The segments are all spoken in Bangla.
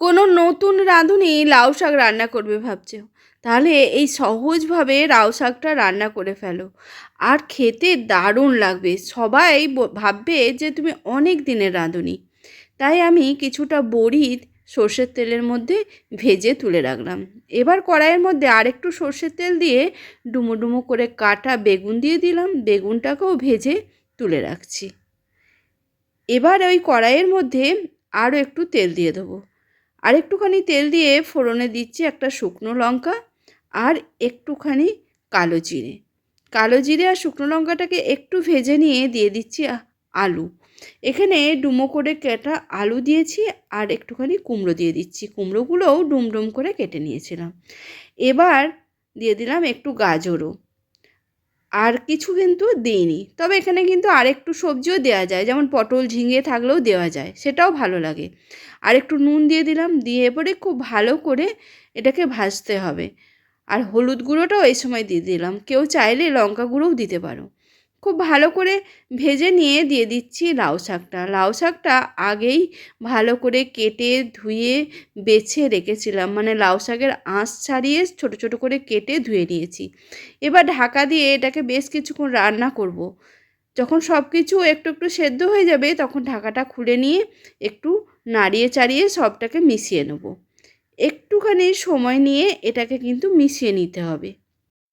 কোনো নতুন রাঁধুনি লাউ শাক রান্না করবে ভাবছ। তাহলে এই সহজভাবে লাউ শাকটা রান্না করে ফেলো। আর খেতে দারুণ লাগবে। সবাই ভাববে যে তুমি অনেক দিনের রাঁধুনি। তাই আমি কিছুটা বড়ি সর্ষের তেলের মধ্যে ভেজে তুলে রাখলাম। এবার কড়াইয়ের মধ্যে আরেকটু সর্ষের তেল দিয়ে ডুমো ডুমো করে কাটা বেগুন দিয়ে দিলাম। বেগুনটাকেও ভেজে তুলে রাখছি। এবার ওই কড়াইয়ের মধ্যে আরও একটু তেল দিয়ে দেবো। আর একটুখানি তেল দিয়ে ফোড়নে দিচ্ছি একটা শুকনো লঙ্কা আর একটুখানি কালো জিরে। কালো জিরে আর শুকনো লঙ্কাটাকে একটু ভেজে নিয়ে দিয়ে দিচ্ছি আলু। এখানে ডুমো করে কেটা আলু দিয়েছি আর একটুখানি কুমড়ো দিয়ে দিচ্ছি। কুমড়োগুলোও ডুম ডুম করে কেটে নিয়েছিলাম। এবার দিয়ে দিলাম একটু গাজরও। আর কিছু কিন্তু দিইনি। তবে এখানে কিন্তু আরেকটু সবজিও দেওয়া যায়, যেমন পটল, ঝিঙে থাকলেও দেওয়া যায়, সেটাও ভালো লাগে। আর একটু নুন দিয়ে দিলাম, দিয়ে পরে খুব ভালো করে এটাকে ভাজতে হবে। আর হলুদ গুঁড়োটাও এই সময় দিয়ে দিলাম। কেউ চাইলে লঙ্কা গুঁড়োও দিতে পারো। খুব ভালো করে ভেজে নিয়ে দিয়ে দিচ্ছি লাউ শাকটা। লাউ শাকটা আগেই ভালো করে কেটে ধুয়ে বেছে রেখেছিলাম। মানে লাউ শাকের আঁশ ছাড়িয়ে ছোট ছোট করে কেটে ধুয়ে নিয়েছি। এবার ঢাকা দিয়ে এটাকে বেশ কিছুক্ষণ রান্না করব। যখন সব কিছু একটু একটু সেদ্ধ হয়ে যাবে, তখন ঢাকাটা খুলে নিয়ে একটু নাড়িয়ে চাড়িয়ে সবটাকে মিশিয়ে নেব। একটুখানি সময় নিয়ে এটাকে কিন্তু মিশিয়ে নিতে হবে।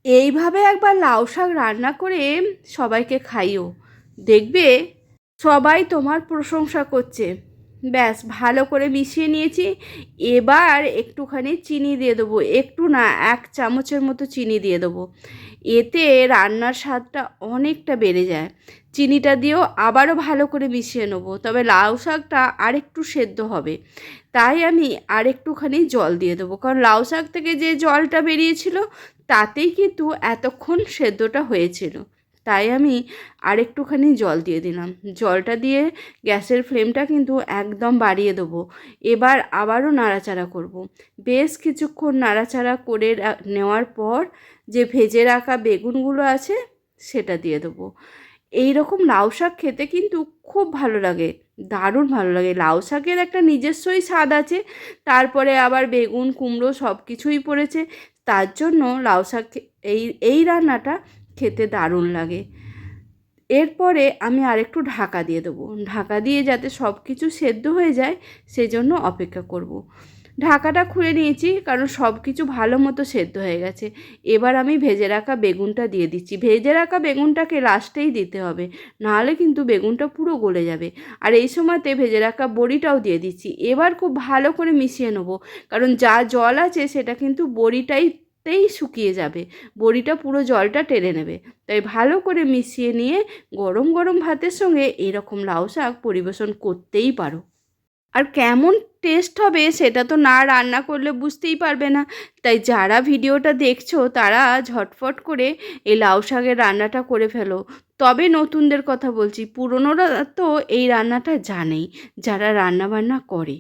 এইভাবে একবার লাউ শাক রান্না করে সবাইকে খাইও। দেখবে সবাই তোমার প্রশংসা করছে। ব্যাস, ভালো করে মিশিয়ে নিয়েছি। এবার একটুখানি চিনি দিয়ে দেবো। একটু না, এক চামচের মতো চিনি দিয়ে দেবো। এতে রান্নার স্বাদটা অনেকটা বেড়ে যায়। চিনিটা দিয়েও আবারও ভালো করে মিশিয়ে নেব। তবে লাউ শাকটা আরেকটু সেদ্ধ হবে। তাই আমি আরেকটুখানি জল দিয়ে দেবো। কারণ লাউ শাক থেকে যে জলটা বেরিয়েছিল, তাতেই কিন্তু এতক্ষণ সেদ্ধটা হয়েছিল। তাই আমি আরেকটুখানি জল দিয়ে দিলাম। জলটা দিয়ে গ্যাসের ফ্লেমটা কিন্তু একদম বাড়িয়ে দেবো। এবার আবারও নাড়াচাড়া করব। বেশ কিছুক্ষণ নাড়াচাড়া করে নেওয়ার পর যে ভেজে রাখা বেগুনগুলো আছে সেটা দিয়ে দেবো। এই রকম লাউ শাক খেতে কিন্তু খুব ভালো লাগে, দারুণ ভালো লাগে। লাউ শাকের একটা নিজস্বই স্বাদ আছে, তারপরে আবার বেগুন, কুমড়ো সব কিছুই পড়েছে। তার জন্য লাউ শাক এই এই রান্নাটা খেতে দারুণ লাগে। এরপরে আমি আরেকটু ঢাকা দিয়ে দেবো। ঢাকা দিয়ে যাতে সব কিছু সেদ্ধ হয়ে যায়, সেজন্য অপেক্ষা করব। ঢাকাটা খুলে নিয়েছি, কারণ সব কিছু ভালো মতো সেদ্ধ হয়ে গেছে। এবার আমি ভেজে রাখা বেগুনটা দিয়ে দিচ্ছি। ভেজে রাখা বেগুনটাকে লাস্টেই দিতে হবে, নাহলে কিন্তু বেগুনটা পুরো গলে যাবে। আর এই সময়তে ভেজে রাখা বড়িটাও দিয়ে দিচ্ছি। এবার খুব ভালো করে মিশিয়ে নেব, কারণ যা জল আছে সেটা কিন্তু বড়িটাইতেই শুকিয়ে যাবে। বড়িটা পুরো জলটা টেনে নেবে। তাই ভালো করে মিশিয়ে নিয়ে গরম গরম ভাতের সঙ্গে এরকম লাউ শাক পরিবেশন করতেই পারো। আর কেমন টেস্ট হবে সেটা তো না রান্না করলে বুঝতেই পারবে না। তাই যারা ভিডিওটা দেখছ তারা ঝটফট করে এই লাউ শাকের রান্নাটা করে ফেলো। তবে নতুনদের কথা বলছি, পুরনোরা তো এই রান্নাটা জানেই, যারা রান্না বান্না করে।